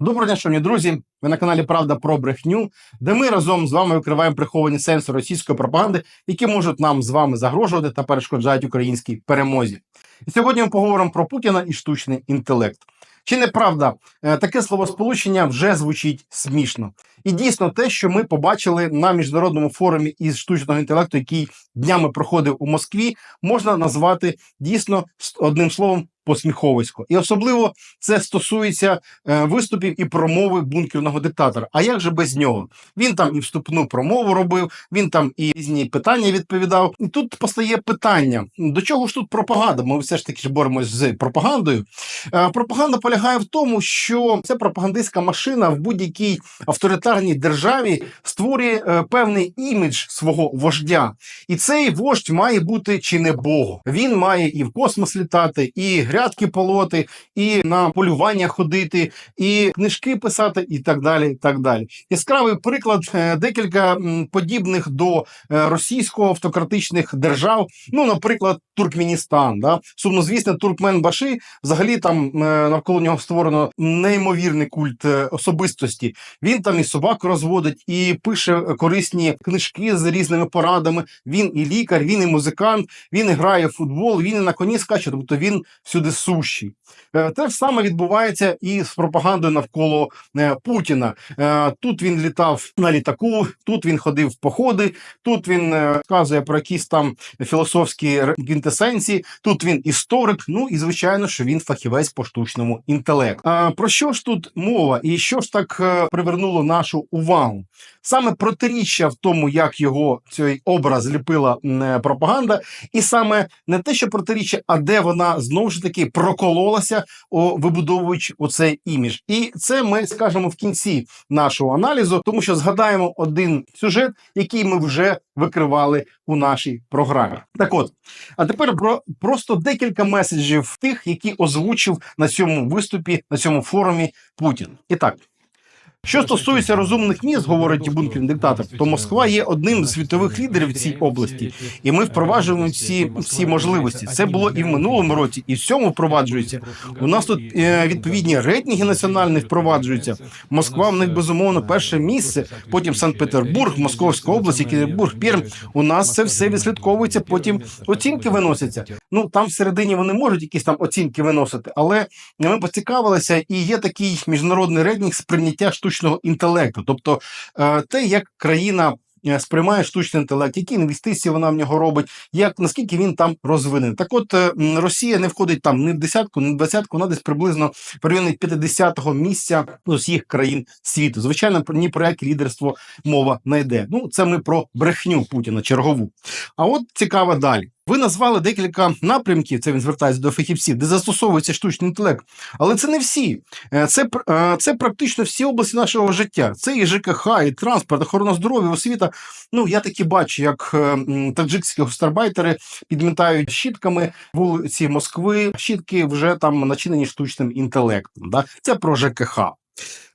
Доброго дня, шановні друзі. Ви на каналі Правда про брехню, де ми разом з вами викриваємо приховані сенси російської пропаганди, які можуть нам з вами загрожувати та перешкоджають українській перемозі. І сьогодні ми поговоримо про Путіна і штучний інтелект. Чи не правда, е, таке словосполучення вже звучить смішно. І дійсно, те, що ми побачили на міжнародному форумі із штучного інтелекту, який днями проходив у Москві, можна назвати дійсно одним словом посміховисько. І особливо це стосується е, виступів і промови бункерного диктатора. А як же без нього? Він там і вступну промову робив, він там і різні питання відповідав. І тут постає питання: до чого ж тут пропаганда? Ми все ж таки ж боремось з пропагандою. Е, Пропаганда полягає в тому, що ця пропагандистська машина в будь-якій авторитарній державі створює е, певний імідж свого вождя. І цей вождь має бути чи не Богом. Він має і в космос літати, і грядки полоти, і на полювання ходити, і книжки писати, і так далі. І так далі. Яскравий приклад е, декілька подібних до е, російського автократичних держав. Ну, наприклад, Туркменістан. Да? Сумнозвісне Туркменбаши, взагалі там навколо нього створено неймовірний культ особистості. Він там і собак розводить, і пише корисні книжки з різними порадами. Він і лікар, він і музикант, він і грає в футбол, він і на коні скаче, тобто він всюди сущий. Е, Те ж саме відбувається і з пропагандою навколо е, Путіна. Е, Тут він літав на літаку, тут він ходив в походи, тут він вказує про якісь там філософські квінтесенції, тут він історик. Ну і звичайно, що він фахівець по штучному інтелекту. Про що ж тут мова, і що ж так привернуло нашу увагу? Саме протиріччя в тому, як його цей образ ліпила м, е, пропаганда, і саме не те, що протиріччя, а де вона знову ж таки прокололася, о, вибудовуючи оцей імідж. І це ми скажемо в кінці нашого аналізу, тому що згадаємо один сюжет, який ми вже викривали у нашій програмі. Так от, а тепер про просто декілька меседжів тих, які озвучив на цьому виступі, на цьому форумі Путін. І так. Що стосується розумних міст, говорить бункерний диктатор, то Москва є одним з світових лідерів в цій області, і ми впроваджуємо ці всі можливості. Це було і в минулому році, і в цьому впроваджується. У нас тут е, відповідні рейтинги національні впроваджуються. Москва в них безумовно перше місце. Потім Санкт-Петербург, Московська область, Екатеринбург, Пермь. У нас це все відслідковується. Потім оцінки виносяться. Ну там всередині вони можуть якісь там оцінки виносити, але ми поцікавилися, і є такий міжнародний рейтинг сприйняття штучного інтелекту, тобто е, те, як країна. е, Сприймає штучний інтелект, які інвестиції вона в нього робить, як наскільки він там розвинений. Так, от е, Росія не входить там ні в десятку, ні в двадцятку, вона десь приблизно районі 50-го місця з усіх країн світу. Звичайно, ні про яке лідерство мова не йде. Ну, це ми про брехню Путіна чергову. А от цікаво далі. Ви назвали декілька напрямків, це він звертається до фахівців, де застосовується штучний інтелект. Але це не всі. Е, Це, е, це практично всі області нашого життя. Це і ЖКХ, і транспорт, охорона здоров'я, освіта. Ну, я таки бачу, як е, таджикські гастарбайтери підмітають щітками вулиці Москви. Щітки вже там начинені штучним інтелектом. Да? Це про ЖКХ.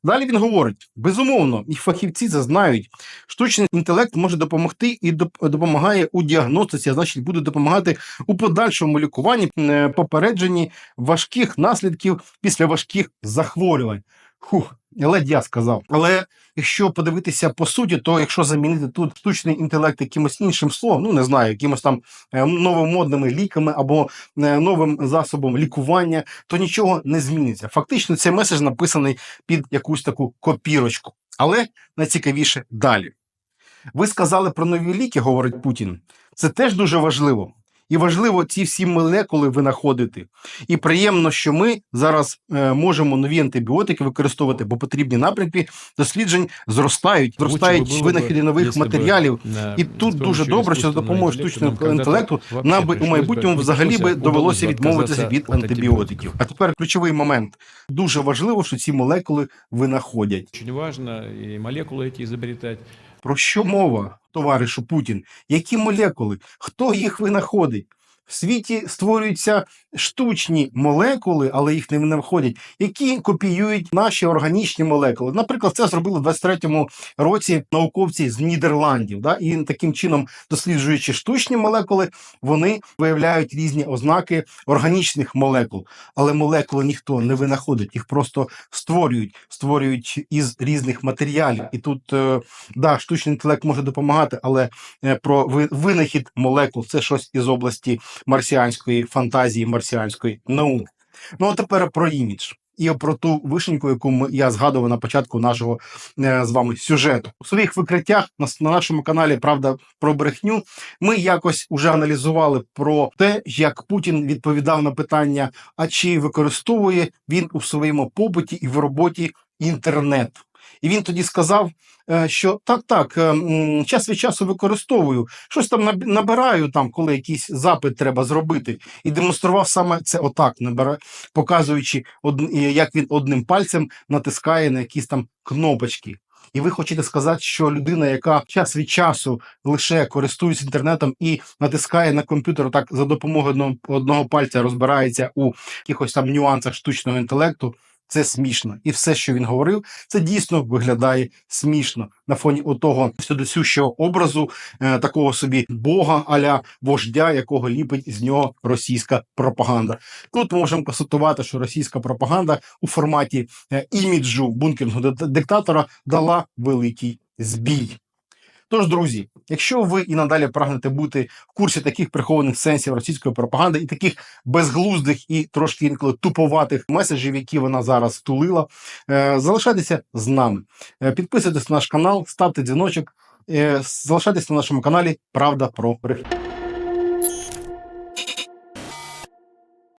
Далі він говорить: безумовно, і фахівці зазнають, знають. Штучний інтелект може допомогти і допомагає у діагностиці, а значить, буде допомагати у подальшому лікуванні, е, попередженні важких наслідків після важких захворювань. Хух, ледь я сказав. Але якщо подивитися по суті, то якщо замінити тут штучний інтелект якимось іншим словом, ну не знаю, якимось там е, новомодними ліками або е, новим засобом лікування, то нічого не зміниться. Фактично, цей меседж написаний під якусь таку копірочку. Але найцікавіше далі. Ви сказали про нові ліки, говорить Путін. Це теж дуже важливо. І важливо ці всі молекули винаходити. І приємно, що ми зараз е, можемо нові антибіотики використовувати, бо потрібні напрямки досліджень зростають, зростають винахіди нових матеріалів. І тут дуже добре, що за допомогою штучного інтелекту нам би у майбутньому взагалі би довелося відмовитися від антибіотиків. А тепер ключовий момент. Дуже важливо, що ці молекули винаходять. Очень важно и молекулы эти изобретать. Про що мова, товаришу Путін? Які молекули? Хто їх винаходить? В світі створюються штучні молекули, але їх не виходять, які копіюють наші органічні молекули. Наприклад, це зробили в 23-му році науковці з Нідерландів. Да? І таким чином, досліджуючи штучні молекули, вони виявляють різні ознаки органічних молекул. Але молекули ніхто не винаходить, їх просто створюють, створюють із різних матеріалів. І тут е, да, штучний інтелект може допомагати, але е, про винахід молекул це щось із області марсіанської фантазії, марсіанської науки. Ну а тепер про імідж. І про ту вишеньку, яку я згадував на початку нашого е, з вами сюжету. У своїх викриттях на, на нашому каналі Правда про брехню ми якось уже аналізували про те, як Путін відповідав на питання, а чи використовує він у своєму побуті і в роботі інтернет. І він тоді сказав, е, що так, так, е, час від часу використовую, щось там набираю, там, коли якийсь запит треба зробити, і демонстрував саме це отак, показуючи, од- як він одним пальцем натискає на якісь там кнопочки. І ви хочете сказати, що людина, яка час від часу лише користується інтернетом і натискає на комп'ютер так за допомогою одного пальця, розбирається у якихось там нюансах штучного інтелекту, це смішно. І все, що він говорив, це дійсно виглядає смішно на фоні отого сюдосющого образу е, такого собі бога аля вождя, якого ліпить з нього російська пропаганда. Тут можемо констатувати, що російська пропаганда у форматі е, іміджу бункерного ди- диктатора дала великий збій. Тож, друзі, якщо ви і надалі прагнете бути в курсі таких прихованих сенсів російської пропаганди і таких безглуздих і трошки інколи туповатих меседжів, які вона зараз втулила, е, залишайтеся з нами. Е, Підписуйтесь на наш канал, ставте дзвіночок, е, залишайтеся на нашому каналі Правда про брехню.